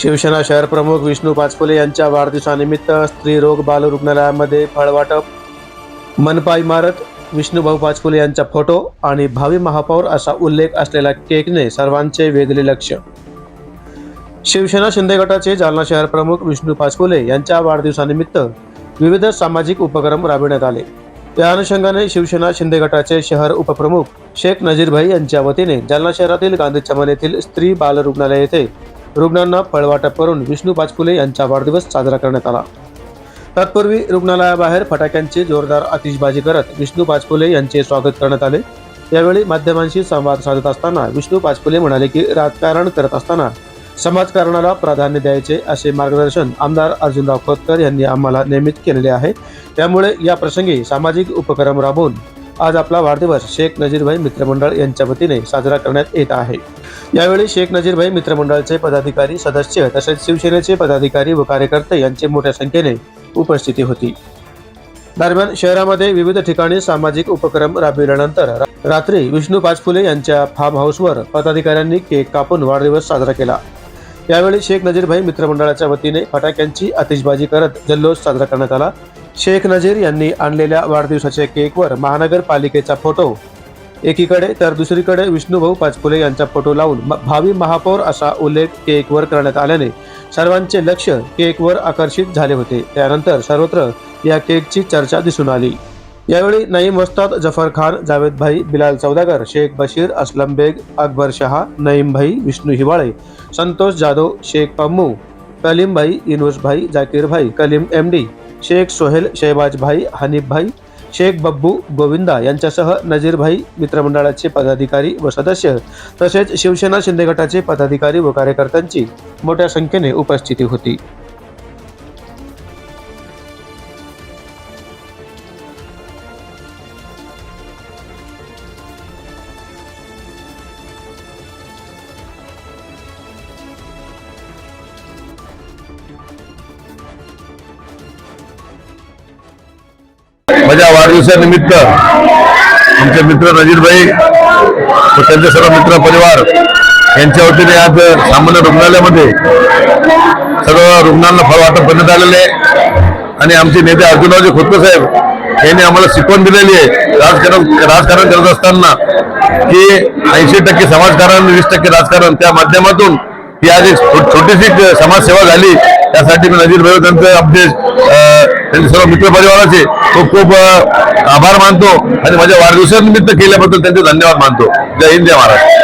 शिवसेना शहर प्रमुख विष्णू पाचपुले यांच्या वाढदिवसानिमित्त स्त्रीरोग बाल रुग्णालयामध्ये फळवाटप मनपा इमारत विष्णूभाऊ पाचपुले यांचा फोटो आणि भावी महापौर असा उल्लेख असलेल्या केकने सर्वांचे वेधले लक्ष. शिवसेना शिंदे गटाचे जालना शहर प्रमुख विष्णू पाचपुले यांच्या वाढदिवसानिमित्त विविध सामाजिक उपक्रम राबविण्यात आले. त्या अनुषंगाने शिवसेना शिंदे गटाचे शहर उपप्रमुख शेख नजीरभाई यांच्या वतीने जालना शहरातील गांधी चमन येथील स्त्री बाल रुग्णालय येथे रुग्णांना फळवाटप करून विष्णू पाचपुले यांचा वाढदिवस साजरा करण्यात आला. तत्पूर्वी रुग्णालयाबाहेर फटाक्यांची जोरदार आतिषबाजी करत विष्णू पाचपुले यांचे स्वागत करण्यात आले. यावेळी माध्यमांशी संवाद साधत असताना विष्णू पाचपुले म्हणाले की राजकारण करत असताना समाजकारणाला प्राधान्य द्यायचे असे मार्गदर्शन आमदार अर्जुनराव खोतकर यांनी आम्हाला नियमित केलेले आहे. त्यामुळे या प्रसंगी सामाजिक उपक्रम राबवून आज आपला वाढदिवस शेख नजीरभाई मित्रमंडळ यांच्या वतीने साजरा करण्यात येत आहे. यावेळी शेख नजीरभाई मित्रमंडळाचे पदाधिकारी सदस्य तसेच शिवसेनेचे पदाधिकारी व कार्यकर्ते यांची मोठ्या संख्येने उपस्थिती होती. दरम्यान शहरामध्ये विविध ठिकाणी सामाजिक उपक्रम राबविल्यानंतर रात्री विष्णू पाचफुले यांच्या फार्म हाऊसवर पदाधिकाऱ्यांनी केक कापून वाढदिवस साजरा केला. यावेळी शेख नजीरभाई मित्रमंडळाच्या वतीने फटाक्यांची आतिषबाजी करत जल्लोष साजरा करण्यात आला. शेख नजीर यांनी आणलेल्या वाढदिवसाच्या केकवर महानगरपालिकेचा फोटो एकीकडे तर दुसरीकडे विष्णूभाऊ पाचपुले यांचा फोटो लावून भावी महापौर असा उल्लेख केकवर करण्यात आल्याने सर्वांचे लक्ष केकवर आकर्षित झाले होते. त्यानंतर सर्वत्र या केकची चर्चा दिसून आली. यावेळी नईम वस्ताद जफर खान जावेद भाई बिलाल चौदागर शेख बशीर असलम बेग अकबर शहा नईम भाई विष्णू हिवाळे संतोष जाधव शेख पम्मू कलीम भाई इनोस भाई जाकीर भाई कलीम एम डी शेख सोहेल शहबाज भाई हनीफ भाई शेख बब्बू गोविंदा यांच्यासह नजीरभाई मित्रमंडळाचे पदाधिकारी व सदस्य तसेच शिवसेना शिंदे गटाचे पदाधिकारी व कार्यकर्त्यांची मोठ्या संख्येने उपस्थिती होती. त्यांच्या वाढदिवसानिमित्त आमचे मित्र नजीरभाई व त्यांचे सर्व मित्र परिवार यांच्या वतीने आज सामान्य रुग्णालयामध्ये सर्व रुग्णांना फळ वाटप करण्यात आलेले आहे. आणि आमचे नेते अर्जुनरावजी खोतकर साहेब यांनी आम्हाला शिकवण दिलेली आहे. राजकारण राजकारण करत असताना की ऐंशी टक्के समाजकारण वीस टक्के राजकारण त्या माध्यमातून ही आज एक छोटीशी समाजसेवा झाली. त्यासाठी मी नजीर भाई त्यांचं अपडेट त्यांनी सर्व मित्रपरिवाराचे खूप खूप आभार मानतो आणि माझ्या वाढदिवसानिमित्त केल्याबद्दल त्यांचे धन्यवाद मानतो. जय हिंद जय महाराष्ट्र.